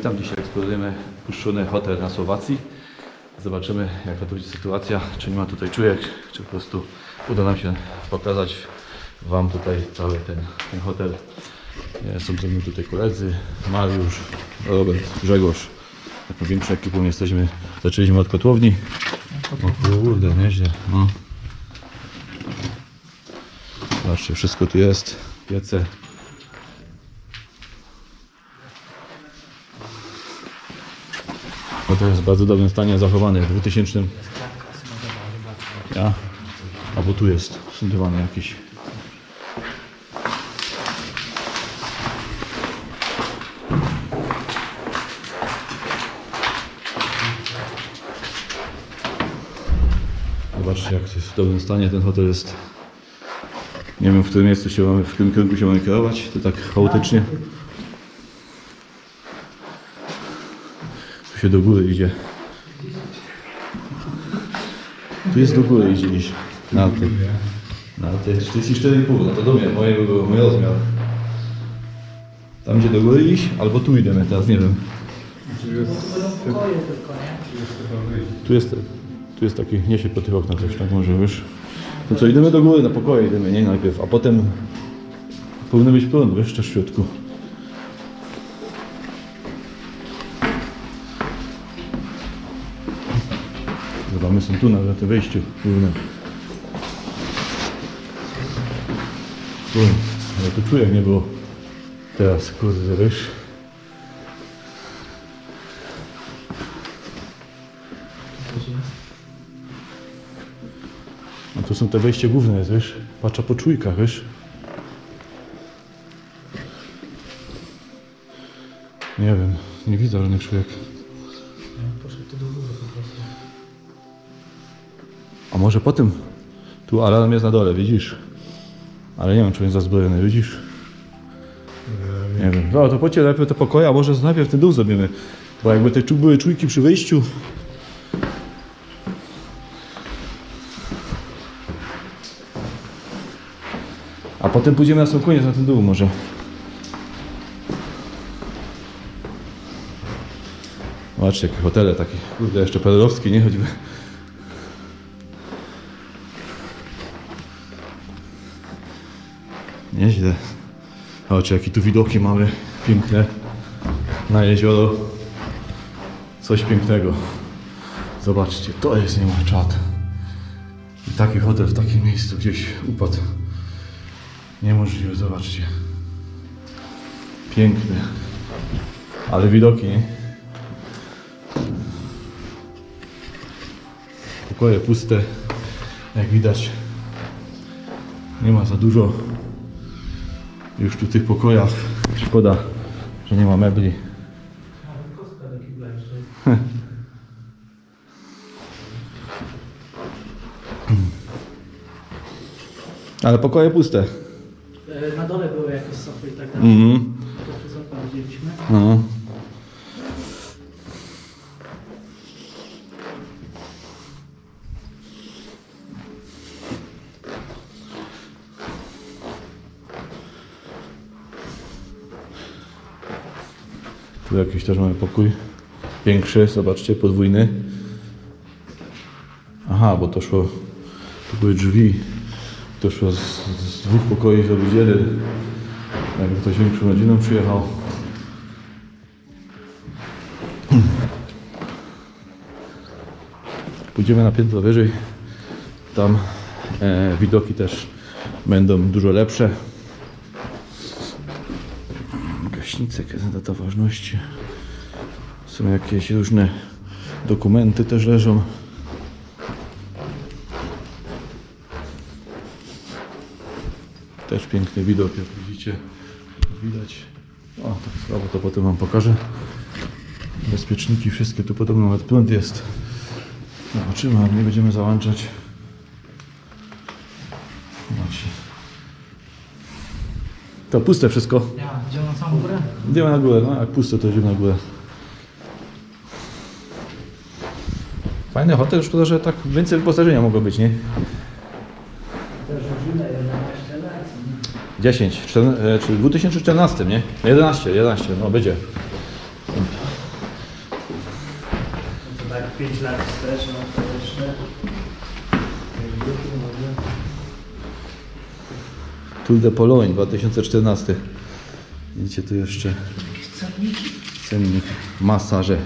Witam. Dzisiaj eksplorujemy puszczony hotel na Słowacji. Zobaczymy jaka to będzie sytuacja, czy nie ma tutaj czujek, czy po prostu uda nam się pokazać Wam tutaj cały ten, ten hotel. Są ze mną tutaj koledzy, Mariusz, Robert, Grzegorz. Taką większą ekipą jesteśmy. Zaczęliśmy od kotłowni. O kurde, nieźle. No. Zobaczcie, wszystko tu jest. Piece. To jest w bardzo dobrym stanie zachowany. W 2000. Ja. Albo tu jest fundowany jakiś. Zobaczcie jak jest w dobrym stanie ten hotel jest. Nie wiem w którym miejscu się mamy, w którym kierunku się mamy kierować. To tak chaotycznie. Się do góry idzie. Tu jest do góry idzie gdzieś. Na tym. Na tym. 44,5. No to do mnie, moje by było, mój rozmiar. Tam gdzie do góry iść, albo tu idziemy teraz, nie wiem. Tu jest, tu jest taki, niesie po tych oknach coś, tak może wiesz. No co, idziemy do góry, na pokoje idziemy, nie najpierw, a potem powinno być prąd, wiesz, też w środku. My są tu na, na tym wejściu głównym. Ale tu czuję, jak nie było. Teraz, kurde, wiesz. No to są te wejście główne, jest, wiesz? Patrza po czujkach, wiesz? Nie wiem, nie widzę żadnych czujek. A może potem? Tu alarm jest na dole, widzisz? Ale nie wiem, czy jest zazbrojony, widzisz? Nie wiem. No to chodźcie najpierw te pokoje, a może najpierw ten dół zrobimy. Bo jakby te były czujki przy wyjściu, A potem pójdziemy na sam koniec, na ten dół może. Zobaczcie, jakie hotele takie, kurde, jeszcze perelowskie, nie? Choćby. Nieźle. Zobaczcie, jakie tu widoki mamy, piękne. Na jezioro. Coś pięknego. Zobaczcie, to jest nie ma czat. I taki hotel w takim miejscu gdzieś upadł. Niemożliwe, zobaczcie. Piękne. Ale widoki, nie? Pokoje puste. Jak widać, nie ma za dużo. Już tu w tych pokojach. Szkoda, że nie ma mebli. Ale pokoje puste. E, Na dole były jakieś sofy i tak dalej. Mhm. To przez okno widzieliśmy. No. Też mamy pokój. Większy, zobaczcie, podwójny. Aha, bo to szło, to były drzwi. To szło z, z dwóch pokoi zrobić jeden. Jakby ktoś większą rodziną przyjechał. Pójdziemy na piętro wyżej. Tam e, widoki też będą dużo lepsze. Gaśnice, data ważności. Są jakieś różne dokumenty też leżą. Też piękny widok, jak widzicie. Widać. O, tak słabo to potem wam pokażę. Bezpieczniki wszystkie, tu podobno nawet prąd jest. Zobaczymy, ale nie będziemy załączać. Zobaczcie. To puste wszystko. Ja, idziemy na samą górę? Idziemy na górę, no jak puste to idziemy na górę. Fajny hotel, szkoda, że tak więcej wyposażenia mogło być, nie? To 10, 14, czyli w 2014, nie? 11, 11, no będzie. To tak 5 lat wstecz, no to jeszcze. jakby tu może. Tour de Pologne 2014. Widzicie tu jeszcze cennik, masaże.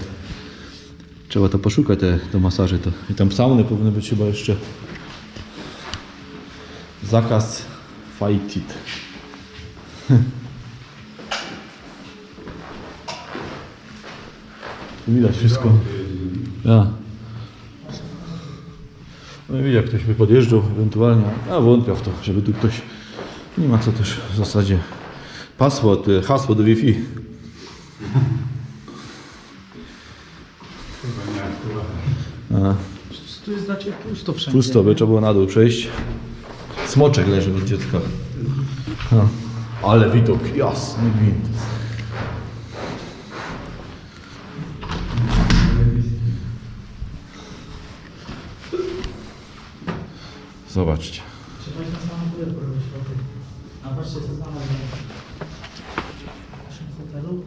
Trzeba to poszukać, te, te masaże. To. I tam sauny powinny być chyba jeszcze. Zakaz fightit. Widać wszystko. Ja. No i widać, jak ktoś by podjeżdżał ewentualnie, a wątpię w to, żeby tu ktoś... Nie ma co też w zasadzie... Pasło, ty- hasło do Wi-Fi. Tu jest raczej pusto wszędzie. pusto, by trzeba było na dół przejść. Smoczek leży od dziecka. No. Ale widok, jasny gwint. Zobaczcie. A co znalazłem. W naszym hotelu.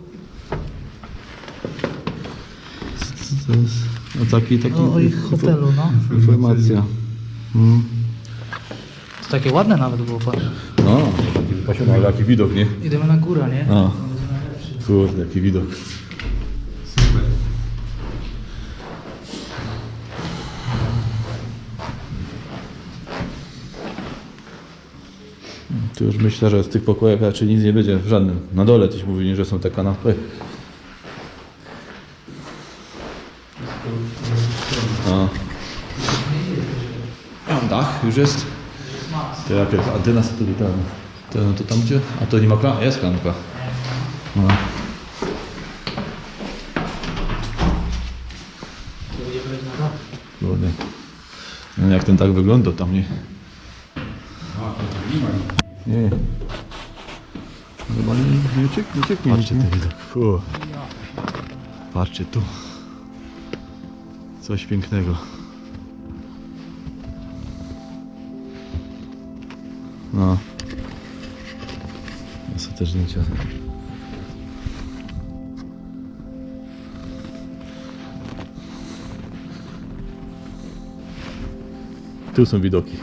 To jest no taki, taki O, o ich hotelu, no. informacja. Mm. To takie ładne nawet było, patrz. No, taki wypasiony, ale jaki widok, nie? Idziemy na górę, nie? No. Kurde, jaki widok. Tu już myślę, że z tych pokojach raczej nic nie będzie w żadnym. Na dole też mówili, że są te kanapy. A. Już jest. To jak jest antena satelitarna. To, to tam gdzie? A to nie ma klamki? Jest klamka. No. Tu dach. Kurde. No jak ten tak wygląda tam, nie? Nie. Chyba nie, nie cieknie, nie cieknie. Patrzcie ten widok. Patrzcie tu. Coś pięknego. No. Są też zdjęcia. Tu są widoki.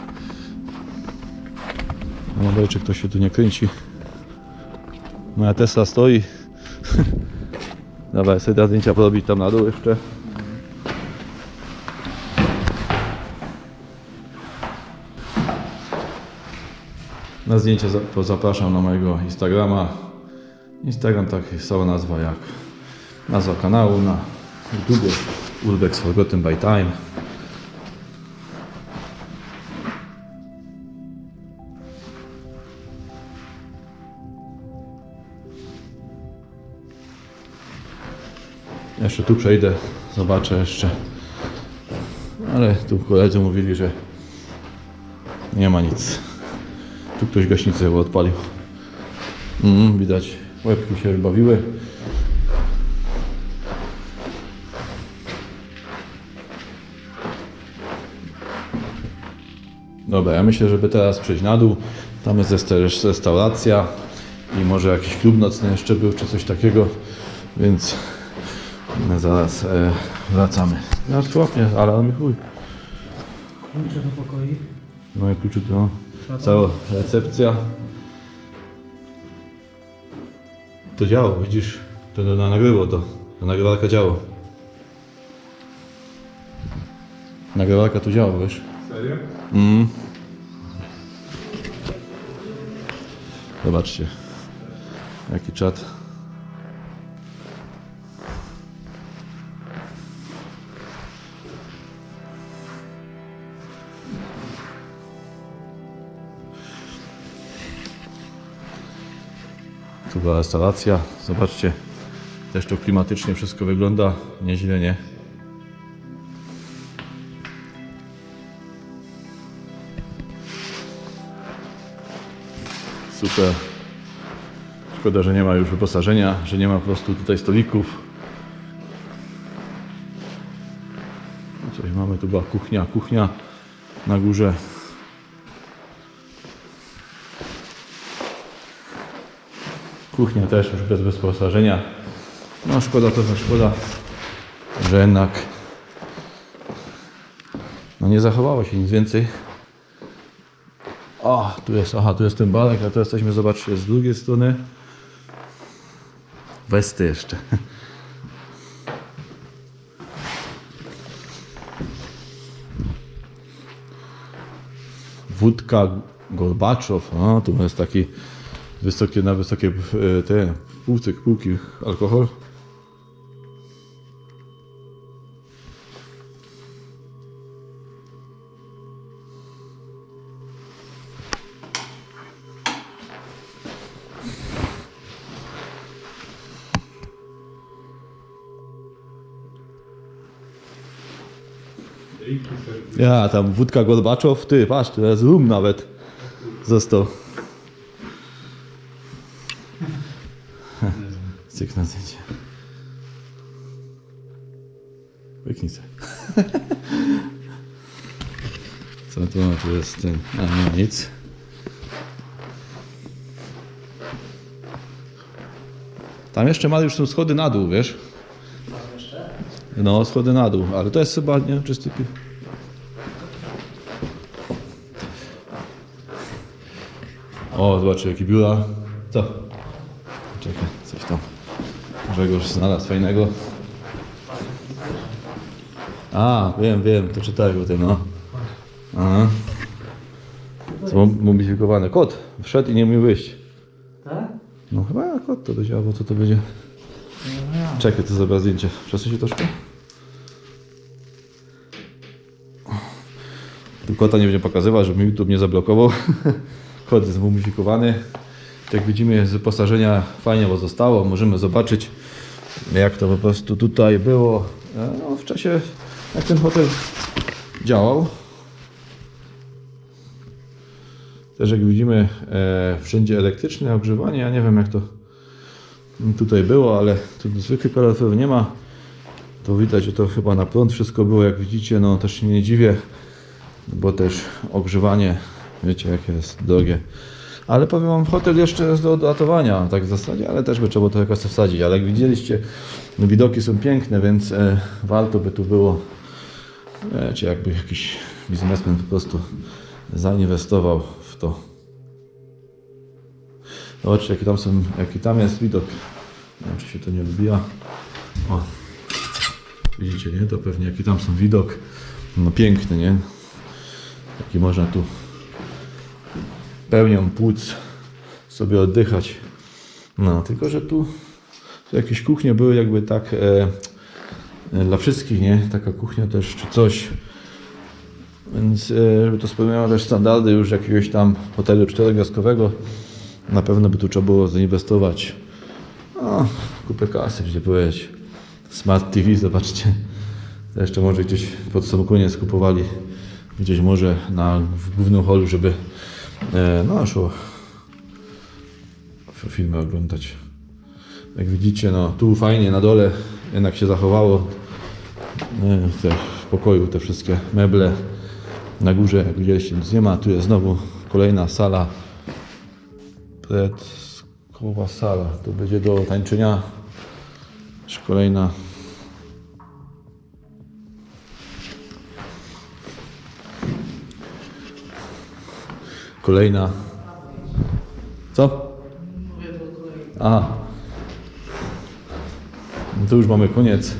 Mam nadzieję, czy ktoś się tu nie kręci. Moja Tesla stoi. Dobra, sobie da zdjęcia porobić tam na dół jeszcze. Na zdjęcie zapraszam na mojego Instagrama. Instagram tak jest sama nazwa jak nazwa kanału na YouTube. Urbex Forgotten by Time. Jeszcze tu przejdę, zobaczę jeszcze. Ale tu koledzy mówili, że nie ma nic. Tu ktoś gaśnicę chyba odpalił. Mm, widać, łebki się bawiły. Dobra, ja myślę, żeby teraz przejść na dół. Tam jest też restauracja i może jakiś klub nocny jeszcze był, czy coś takiego, więc my zaraz e, wracamy. Ja słabnie, ale on mi chuj. Klucze do pokoi. Moje klucze to cała recepcja. To działo, widzisz? To na, na nagrywo to. Ta nagrywarka działo. Nagrywarka tu działa, wiesz? Serio? Mm. Zobaczcie. Jaki czat. Tu była restauracja. Zobaczcie. Też to klimatycznie wszystko wygląda. Nieźle, nie? Super. Szkoda, że nie ma już wyposażenia, że nie ma po prostu tutaj stolików. Coś mamy, tu była kuchnia, kuchnia na górze. Kuchnia też już bez wyposażenia. No szkoda to, szkoda, że jednak No nie zachowało się nic więcej. O, tu jest, aha, tu jest ten balek, a tu jesteśmy, zobaczcie, z drugiej strony. Westy jeszcze. Wódka Gorbaczow, a tu jest taki wysokie, na wysokie e, te półce, półki alkohol. Ja, tam wódka Gorbaczow, ty, patrz, jest rum nawet został. Cyk na zdjęcie. Wyknij sobie. Co tu ma? Tu jest ten... A, nic. Tam jeszcze ma już są schody na dół, wiesz? No, schody na dół, ale to jest chyba, nie czysty. O, zobaczcie, jakie biura. Co? Grzegorz znalazł fajnego. A, wiem, wiem, to czytałem o tym, no. Aha. Co modyfikowane. Kot wszedł i nie mógł wyjść. Tak? No chyba kot to będzie, albo co to będzie. Czekaj, to zrobię zdjęcie. Przesuń się troszkę. Tu kota nie będzie pokazywał, żeby YouTube nie zablokował. Kot jest mumifikowany. Jak widzimy z wyposażenia fajnie pozostało. Możemy zobaczyć jak to po prostu tutaj było e, no, w czasie jak ten hotel działał. Też jak widzimy e, wszędzie elektryczne ogrzewanie. Ja nie wiem jak to tutaj było, ale tu zwykłych kaloryferów nie ma. To widać, że to chyba na prąd wszystko było, jak widzicie, no też się nie dziwię, bo też ogrzewanie, wiecie jakie jest drogie. Ale powiem wam, hotel jeszcze jest do odlatowania, tak w zasadzie, ale też by trzeba to jakoś wsadzić. Ale jak widzieliście, widoki są piękne, więc e, warto by tu było, wiecie, jakby jakiś biznesmen po prostu zainwestował w to. Zobaczcie, jaki tam, są, jaki tam jest widok. Nie wiem, czy się to nie odbija. O. Widzicie, nie? To pewnie jaki tam są widok. No piękny, nie? Jaki można tu pełnią płuc sobie oddychać. No, tylko że tu, jakieś kuchnie były jakby tak e, dla wszystkich, nie? Taka kuchnia też, czy coś. Więc e, żeby to spełniało też standardy już jakiegoś tam hotelu czterogwiazdkowego, na pewno by tu trzeba było zainwestować o, kupę kasy, gdzie powiedzieć. Smart TV, zobaczcie. To jeszcze może gdzieś pod sam koniec kupowali gdzieś może na, w głównym holu, żeby no szło filmy oglądać. Jak widzicie, no tu fajnie na dole jednak się zachowało e, te, w pokoju te wszystkie meble. Na górze, jak widzieliście, nic nie ma. Tu jest znowu kolejna sala Predskowa sala. To będzie do tańczenia. Kolejna. Kolejna. Co? Aha. No to już mamy koniec.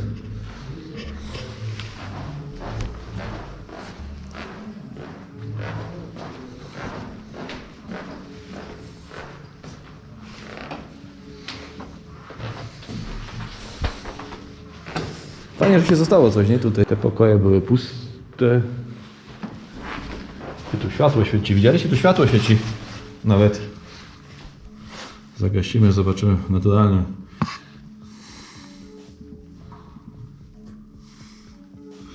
Fajnie, że się zostało coś, nie? Tutaj te pokoje były puste. Światło świeci. Widzieliście? Tu światło świeci. Nawet. Zagasimy, zobaczymy naturalnie.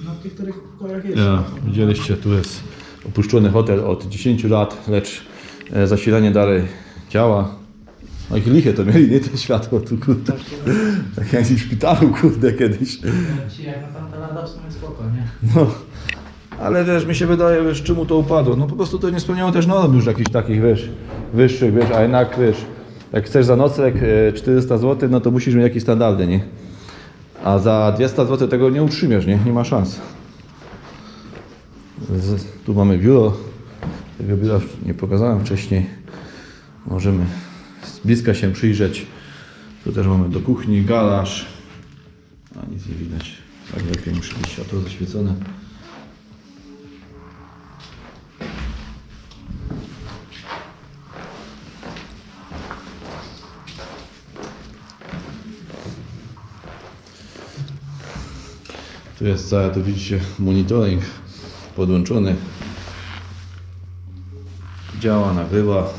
No w tych których pokojach jest. Ja, widzieliście, tu jest opuszczony hotel od 10 lat, lecz e, zasilanie dalej działa. No i liche to mieli, nie to światło tu, kurde. Tak jak w szpitalu, kurde, kiedyś. Ci jak na tamte lata w sumie spoko, nie? No. Ale wiesz, mi się wydaje, wiesz, czemu to upadło? No po prostu to nie spełniało też norm już jakichś takich, wiesz, wyższych, wiesz, a jednak, wiesz, jak chcesz za nocleg e, 400 zł, no to musisz mieć jakieś standardy, nie? A za 200 zł tego nie utrzymiesz, nie? Nie ma szans. Tu mamy biuro. Tego biura nie pokazałem wcześniej. Możemy z bliska się przyjrzeć. Tu też mamy do kuchni, garaż. A nic nie widać. Tak lepiej musi być światło zaświecone. Tu jest cała, tu widzicie, monitoring podłączony. Działa, nagrywa.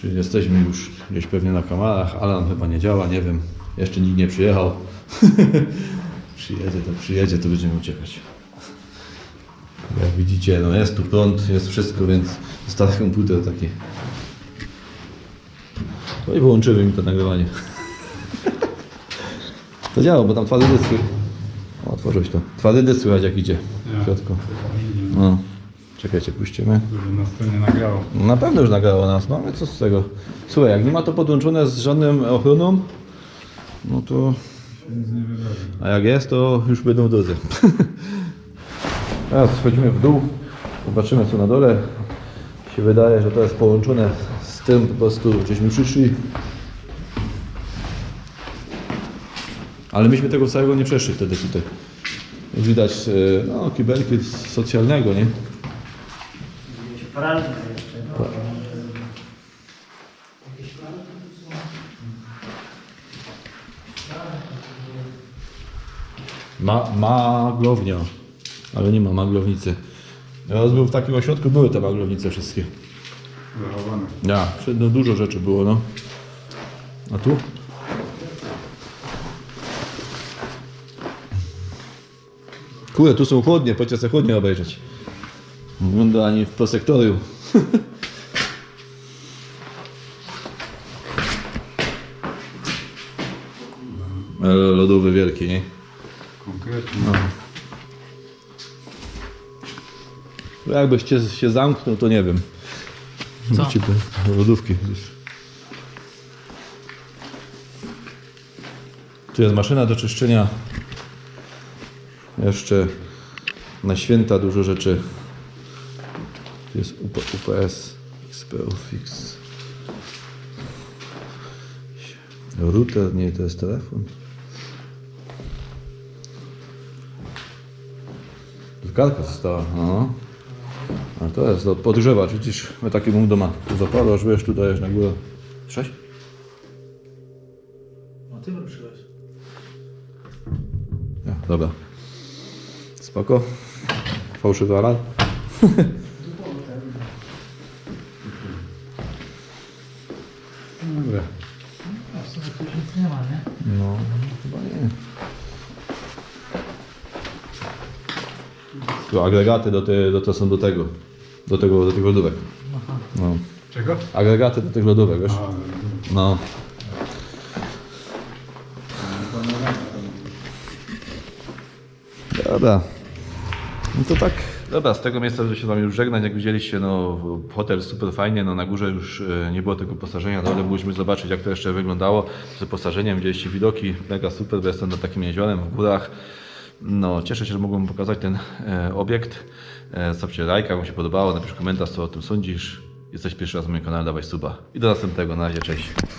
Czyli jesteśmy już gdzieś pewnie na kamerach. Alarm chyba nie działa, nie wiem. Jeszcze nikt nie przyjechał. przyjedzie, to przyjedzie, to będziemy uciekać. Jak widzicie, no jest tu prąd, jest wszystko, więc stary komputer taki. No i wyłączymy mi to nagrywanie. To działa, bo tam twardy dysk. O, otworzyłeś to. Twardy dysk słychać jak idzie w środku. No. Czekajcie, puścimy. Żeby nas to nie nagrało. No na pewno już nagrało nas, no ale co z tego? Słuchaj, jak nie ma to podłączone z żadnym ochroną, no to... A jak jest, to już będą w drodze. Teraz schodzimy w dół, zobaczymy co na dole. Się wydaje, że to jest połączone z tym po prostu, gdzieśmy przyszli. Ale myśmy tego całego nie przeszli wtedy tutaj. Jak Widać, e, no, kibelki z socjalnego, nie? Jeszcze. No. Ma, maglownia, ale nie ma maglownicy. Ja raz był w takim ośrodku, były te maglownice wszystkie. Zachowane. Ja, no dużo rzeczy było, no. A tu? Kurde, tu są chłodnie, chodźcie sobie chłodnie obejrzeć. Wygląda ani w prosektorium. Ale lodowy wielki, nie? Konkretnie. No Jakbyście się zamknął, to nie wiem. Co? Lodówki. Tu jest maszyna do czyszczenia. Jeszcze na święta dużo rzeczy. Tu jest UP, UPS, XPO Fix. Router, nie, to jest telefon. Zgadka została, no. A to jest do podgrzewacz, widzisz, my taki mam doma. Tu zapalasz, wiesz, tu dajesz na górę. Sześć? no ty ruszyłeś. Ja, dobra. Spoko. Fałszywy alarm. Dobra. No, nie ma, nie? No, chyba nie. Tu agregaty do te, do, to są do tego. Do tego, do tych lodówek. No. Czego? Agregaty do tych lodówek, wiesz? A, No. Dobra. No to tak. Dobra, z tego miejsca że się wam już żegnać. Jak widzieliście, no hotel super fajnie, no na górze już e, nie było tego posażenia, no ale mogliśmy zobaczyć jak to jeszcze wyglądało z wyposażeniem. Widzieliście widoki, mega super, bo jestem nad takim jeziorem w górach. No, cieszę się, że mogłem pokazać ten e, obiekt. E, lajka, jak się podobało, napisz komentarz, co o tym sądzisz. Jesteś pierwszy raz na moim kanale, dawaj suba. I do następnego, na razie, cześć.